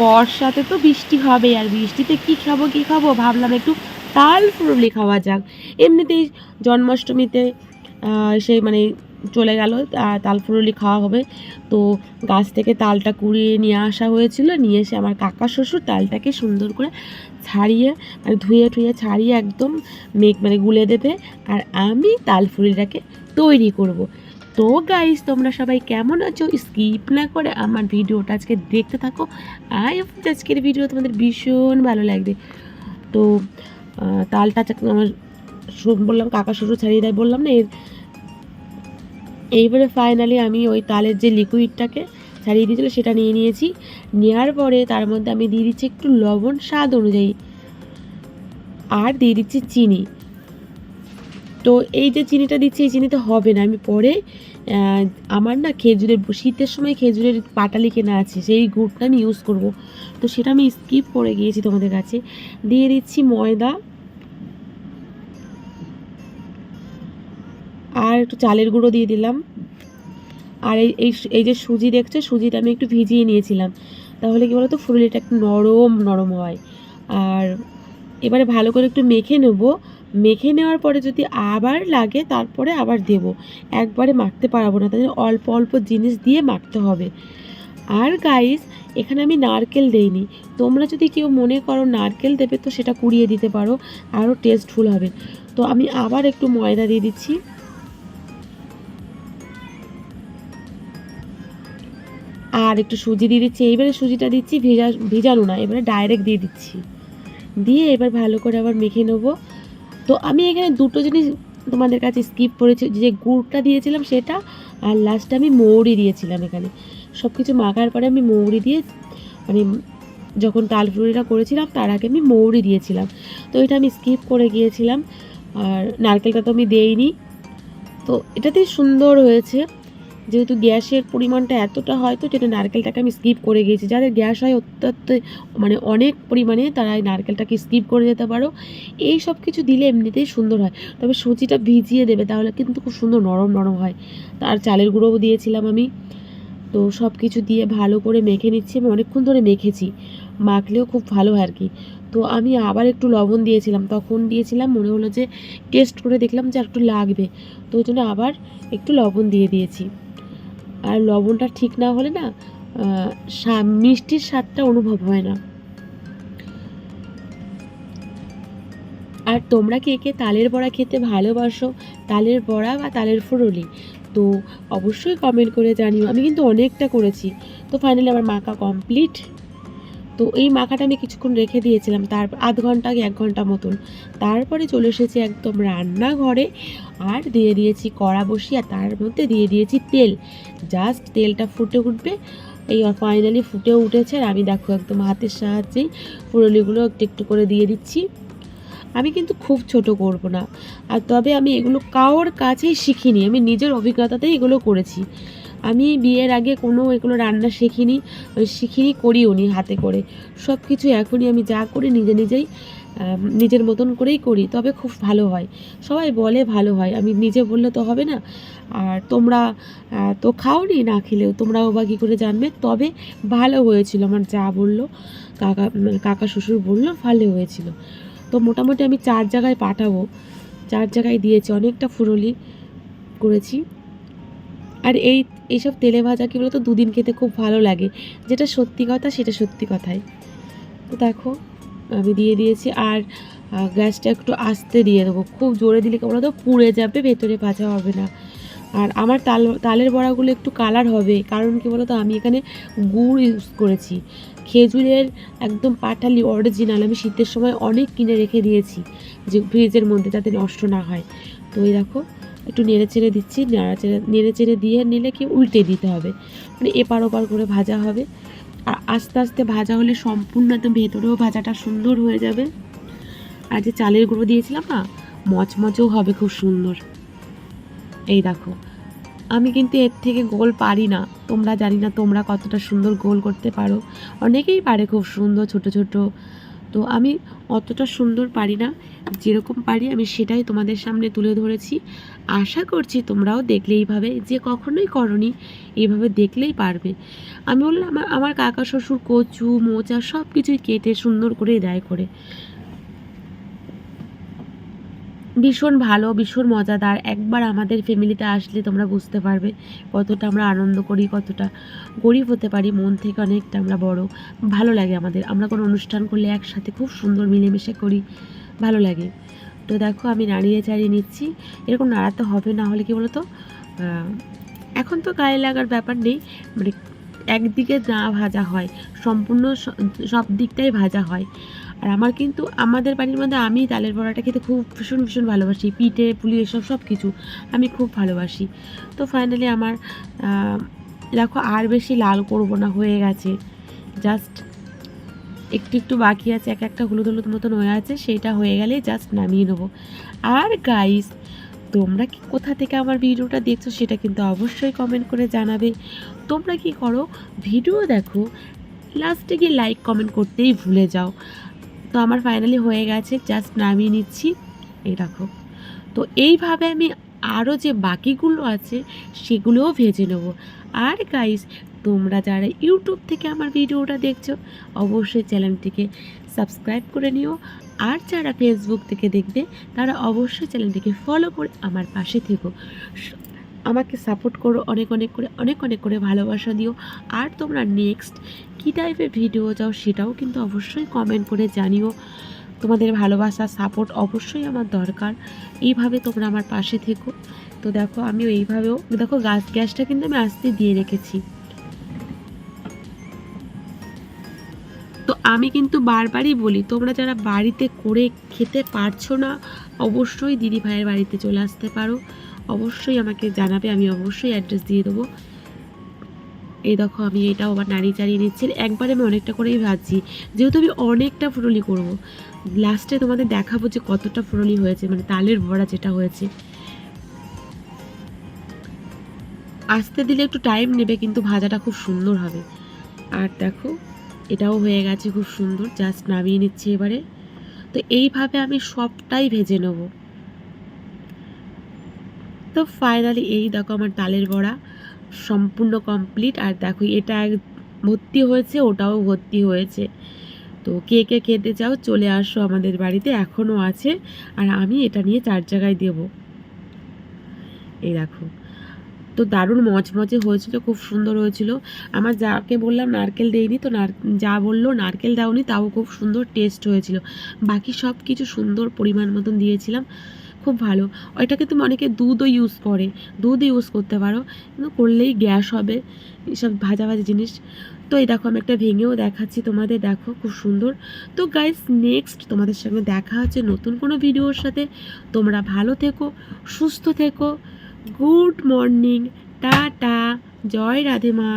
বর্ষাতে তো বৃষ্টি হবে আর বৃষ্টিতে কি খাব কি খাব? ভাবলাম একটু তাল ফুরুলি খাওয়া যাক। এমনিতেই জন্মাষ্টমীতে সেই মানে চলে গেল তাল ফুরুলি খাওয়া হবে। তো গাছ থেকে তালটা কুড়িয়ে নিয়ে আসা হয়েছিল, নিয়ে এসে আমার কাকা শ্বশুর তালটাকে সুন্দর করে ছাড়িয়ে মানে ধুয়ে টুয়ে ছাড়িয়ে একদম মেঘ মানে গুলে দেবে, আর আমি তাল ফুরুলিটাকে তৈরি করব। তো গাইস তোমরা সবাই কেমন আছো? স্কিপ না করে আমার ভিডিওটা আজকে দেখতে থাকো। আই আজকের ভিডিও তোমাদের ভীষণ ভালো লাগবে। তো তালটা আমার বললাম কাকা শ্বশুর ছাড়িয়ে দেয়, বললাম না, এর এইবারে ফাইনালি আমি ওই তালের যে লিকুইডটাকে ছাড়িয়ে দিয়েছিল, সেটা নিয়ে নিয়েছি। নেওয়ার পরে তার মধ্যে আমি দিয়ে দিচ্ছি একটু লবণ স্বাদ অনুযায়ী। আর দিয়ে দিচ্ছি চিনি। তো এই যে চিনিটা দিচ্ছি, এই চিনিতে হবে না। আমি পরে আমার না খেজুরের শীতের সময় খেজুরের পাটালি কেনা আছে, সেই গুড়টা আমি ইউজ করব। তো সেটা আমি স্কিপ করে গিয়েছি তোমাদের কাছে। দিয়ে দিচ্ছি ময়দা। আর একটু চালের গুঁড়ো দিয়ে দিলাম। আর এই এই যে সুজি দেখছ, সুজিটা আমি একটু ভিজিয়ে নিয়েছিলাম। তাহলে কি বলতো ফুললিটা একটু নরম নরম হয়। আর এবারে ভালো করে একটু মেখে নেব। মেখে নেওয়ার পরে যদি আবার লাগে, তারপরে আবার দেব। একবারে মাখতে পারব না, তাদের অল্প অল্প জিনিস দিয়ে মাখতে হবে। আর গাইস এখানে আমি নারকেল দেইনি। তোমরা যদি কেউ মনে করো নারকেল দেবে, তো সেটা কুড়িয়ে দিতে পারো, আরও টেস্টফুল হবে। তো আমি আবার একটু ময়দা দিয়ে দিচ্ছি। আর একটু সুজি দিয়ে দিচ্ছি। এইবারে সুজিটা দিচ্ছি, ভেজা, ভেজানো না, এবারে ডাইরেক্ট দিয়ে দিচ্ছি। দিয়ে এবার ভালো করে আবার মেখে নেব। তো আমি এখানে দুটো জিনিস তোমাদের কাছে স্কিপ করেছি। যে গুড়টা দিয়েছিলাম সেটা, আর লাস্টে আমি মৌরি দিয়েছিলাম এখানে। সব কিছু মাখার পরে আমি মৌরি দিয়ে মানে যখন তালফুরিটা করেছিলাম, তার আগে আমি মৌরি দিয়েছিলাম। তো এটা আমি স্কিপ করে গিয়েছিলাম, আর নারকেলটা তো আমি দেইনি। তো এটাতেই সুন্দর হয়েছে। যেহেতু গ্যাসের পরিমাণটা এতটা হয় তো যেটা নারকেলটাকে আমি স্কিপ করে গিয়েছি। যাদের গ্যাস হয় অত্যন্ত মানে অনেক পরিমাণে তারা এই নারকেলটাকে স্কিপ করে যেতে পারো। এই সব কিছু দিলে এমনিতেই সুন্দর হয়। তবে সুজিটা ভিজিয়ে দেবে তাহলে কিন্তু খুব সুন্দর নরম নরম হয়। তার চালের গুঁড়োও দিয়েছিলাম আমি। তো সব কিছু দিয়ে ভালো করে মেখে নিচ্ছি। আমি অনেকক্ষণ ধরে মেখেছি। মাখলেও খুব ভালো হয় আর কি তো আমি আবার একটু লবণ দিয়েছিলাম। তখন দিয়েছিলাম, মনে হলো যে টেস্ট করে দেখলাম যে একটু লাগবে। তো ওই জন্য আবার একটু লবণ দিয়ে দিয়েছি। আর লবণটা ঠিক না হলে না মিষ্টির স্বাদটা অনুভব হয় না। আর তোমরা কে কে তালের বড়া খেতে ভালোবাসো? তালের বড়া বা তালের ফুরুলি? তো অবশ্যই কমেন্ট করে জানিও। আমি কিন্তু অনেকটা করেছি। তো ফাইনালি আমার মাকা কমপ্লিট তো এই মাখাটা আমি কিছুক্ষণ রেখে দিয়েছিলাম, তার আধ ঘণ্টা কি এক ঘণ্টা মতন। তারপরে চলে এসেছি একদম রান্নাঘরে, আর দিয়ে দিয়েছি কড়া বসিয়ে, আর তার মধ্যে দিয়ে দিয়েছি তেল। জাস্ট তেলটা ফুটে উঠবে, এই ফাইনালি ফুটে উঠেছে, আর আমি দেখো একদম হাতের সাহায্যেই ফুরলিগুলো একটু একটু করে দিয়ে দিচ্ছি। আমি কিন্তু খুব ছোট করব না, আর তবে আমি এগুলো কারোর কাছেই শিখিনি, আমি নিজের অভিজ্ঞতাতেই এগুলো করেছি। আমি বিয়ের আগে কোনো এগুলো রান্না শিখিনি শিখিনি করিও নি হাতে করে। সব কিছু এখনই আমি যা করি নিজে নিজেই নিজের মতন করেই করি, তবে খুব ভালো হয়। সবাই বলে ভালো হয়, আমি নিজে বললে তো হবে না। আর তোমরা তো খাওনি না খেলেও, তোমরাও বা কী করে জানবে? তবে ভালো হয়েছিল, আমার যা বলল, কাকা কাকা শ্বশুর বলল, ভালো হয়েছিল। তো মোটামুটি আমি চার জায়গায় পাঠাবো, চার জায়গায় দিয়েছি, অনেকটা ফুরলি করেছি। আর এই এইসব তেলে ভাজা কী বলতো দুদিন খেতে খুব ভালো লাগে। যেটা সত্যি কথা সেটা সত্যি কথাই। তো দেখো, আমি দিয়ে দিয়েছি আর গ্যাসটা একটু আস্তে দিয়ে দেবো। খুব জোরে দিলে কেমন তো পুড়ে যাবে, ভেতরে ভাজা হবে না। আর আমার তাল, তালের বড়াগুলো একটু কালার হবে, কারণ কি বলতো আমি এখানে গুড় ইউজ করেছি। খেজুরের একদম পাটালি অরিজিনাল আমি শীতের সময় অনেক কিনে রেখে দিয়েছি, যে ফ্রিজের মধ্যে যাতে নষ্ট না হয়। তো এই দেখো একটু নেড়ে চেড়ে দিচ্ছি, নেড়া চেড়ে, নেড়ে চেড়ে দিয়ে নিলে কি উল্টে দিতে হবে? মানে এপার ওপার করে ভাজা হবে। আর আস্তে আস্তে ভাজা হলে সম্পূর্ণ একদম ভেতরেও ভাজাটা সুন্দর হয়ে যাবে। আর যে চালের গুঁড়ো দিয়েছিলাম না, মচমচেও হবে খুব সুন্দর। এই দেখো, আমি কিন্তু এর থেকে গোল পারি না। তোমরা জানি না তোমরা কতটা সুন্দর গোল করতে পারো। অনেকেই পারে খুব সুন্দর, ছোট ছোট। তো আমি অতটা সুন্দর পারি না। যেরকম পারি আমি সেটাই তোমাদের সামনে তুলে ধরেছি। আশা করছি তোমরাও দেখলে এইভাবে যে কখনোই করনি, এইভাবে দেখলেই পারবে। আমি বললাম, আমার কাকা, শ্বশুর, কচু, মোচা সব কিছুই কেটে সুন্দর করে দেয় করে। ভীষণ ভালো, ভীষণ মজাদার। একবার আমাদের ফ্যামিলিতে আসলে তোমরা বুঝতে পারবে কতটা আমরা আনন্দ করি, কতটা গরিব হতে পারি, মন থেকে অনেকটা আমরা বড়। ভালো লাগে আমাদের। আমরা কোনো অনুষ্ঠান করলে একসাথে খুব সুন্দর মিলেমিশে করি। ভালো লাগে। তো দেখো আমি নাড়িয়ে চাড়িয়ে নিচ্ছি। এরকম নাড়াতে হবে না হলে কি বলতো? এখন তো গায়ে লাগার ব্যাপার নেই। মানে একদিকে না ভাজা হয়, সম্পূর্ণ সব দিকটাই ভাজা হয়। আর আমার কিন্তু, আমাদের বাড়ির মধ্যে আমি তালের বড়াটা খেতে খুব ভীষণ ভীষণ ভালোবাসি। পিঠে, পুলি এসব সব কিছু আমি খুব ভালোবাসি। তো ফাইনালি আমার দেখো আর বেশি লাল করব না, হয়ে গেছে। জাস্ট একটু একটু বাকি আছে, এক একটা হলুদ হলুদ মতন হয়ে আছে, সেইটা হয়ে গেলে জাস্ট নামিয়ে নেব। আর গাইস তোমরা কি কোথা থেকে আমার ভিডিওটা দেখছ সেটা কিন্তু অবশ্যই কমেন্ট করে জানাবে। তোমরা কি করো, ভিডিও দেখো লাস্টে গিয়ে লাইক কমেন্ট করতেই ভুলে যাও। তো আমার ফাইনালি হয়ে গেছে জাস্ট নামিয়ে নিচ্ছি। এই দেখো, তো এইভাবে আমি আরও যে বাকিগুলো আছে, সেগুলোও ভেজে নেব। আর গাইস তোমরা যারা ইউটিউব থেকে আমার ভিডিওটা দেখছ, অবশ্যই চ্যানেলটিকে সাবস্ক্রাইব করে নিও। আর যারা ফেসবুক থেকে দেখবে, তারা অবশ্যই চ্যানেলটিকে ফলো করে আমার পাশে থেকো। আমাকে সাপোর্ট করো, অনেক অনেক করে, অনেক অনেক করে ভালোবাসা দিও। আর তোমরা নেক্সট কী টাইপের ভিডিও চাও সেটাও কিন্তু অবশ্যই কমেন্ট করে জানিও। তোমাদের ভালোবাসা সাপোর্ট অবশ্যই আমার দরকার। এইভাবে তোমরা আমার পাশে থেকো। তো দেখো, আমিও এইভাবেও, দেখো, গাছ গ্যাসটা কিন্তু আমি আস্তে দিয়ে রেখেছি। আমি কিন্তু বারবারই বলি, তোমরা যারা বাড়িতে করে খেতে পারছ না, অবশ্যই দিদি ভাইয়ের বাড়িতে চলে আসতে পারো। অবশ্যই আমাকে জানাবে, আমি অবশ্যই অ্যাড্রেস দিয়ে দেবো। এই দেখো, আমি এটাও আবার নাড়িয়ে চাড়িয়ে নিচ্ছি একবারে আমি অনেকটা করেই ভাজছি। যেহেতু আমি অনেকটা ফুরলি করব লাস্টে তোমাদের দেখাবো যে কতটা ফুরলি হয়েছে মানে তালের বড়া যেটা হয়েছে। আসতে দিলে একটু টাইম নেবে, কিন্তু ভাজাটা খুব সুন্দর হবে। আর দেখো এটাও হয়ে গেছে খুব সুন্দর জাস্ট নামিয়ে নিচ্ছি এবারে। তো এইভাবে আমি সবটাই ভেজে নেব। তো ফাইনালি এই দেখো আমার তালের বড়া সম্পূর্ণ কমপ্লিট আর দেখো এটা এক- ভর্তি হয়েছে, ওটাও ভর্তি হয়েছে। তো কে কে খেতে চাও চলে আসো আমাদের বাড়িতে, এখনও আছে। আর আমি এটা নিয়ে চার জায়গায় দেবো। এই দেখো। তো দারুণ মচমচে হয়েছিল, খুব সুন্দর হয়েছিল। আমার যাকে বললাম নারকেল দেইনি তো যা বলল নারকেল দাওনি, তাও খুব সুন্দর টেস্ট হয়েছিল। বাকি সব কিছু সুন্দর পরিমাণ মতন দিয়েছিলাম, খুব ভালো। ওইটাকে তুমি অনেকে দুধও ইউজ করে দুধ ইউজ করতে পারো, কিন্তু করলেই গ্যাস হবে এসব ভাজা ভাজা জিনিস। তো এই দেখো আমি একটা ভেঙেও দেখাচ্ছি তোমাদের, দেখো খুব সুন্দর। তো গাইস নেক্সট তোমাদের সঙ্গে দেখা হচ্ছে নতুন কোনো ভিডিওর সাথে। তোমরা ভালো থেকো, সুস্থ থেকো। গুড মর্নিং টাটা জয় রাধে মা।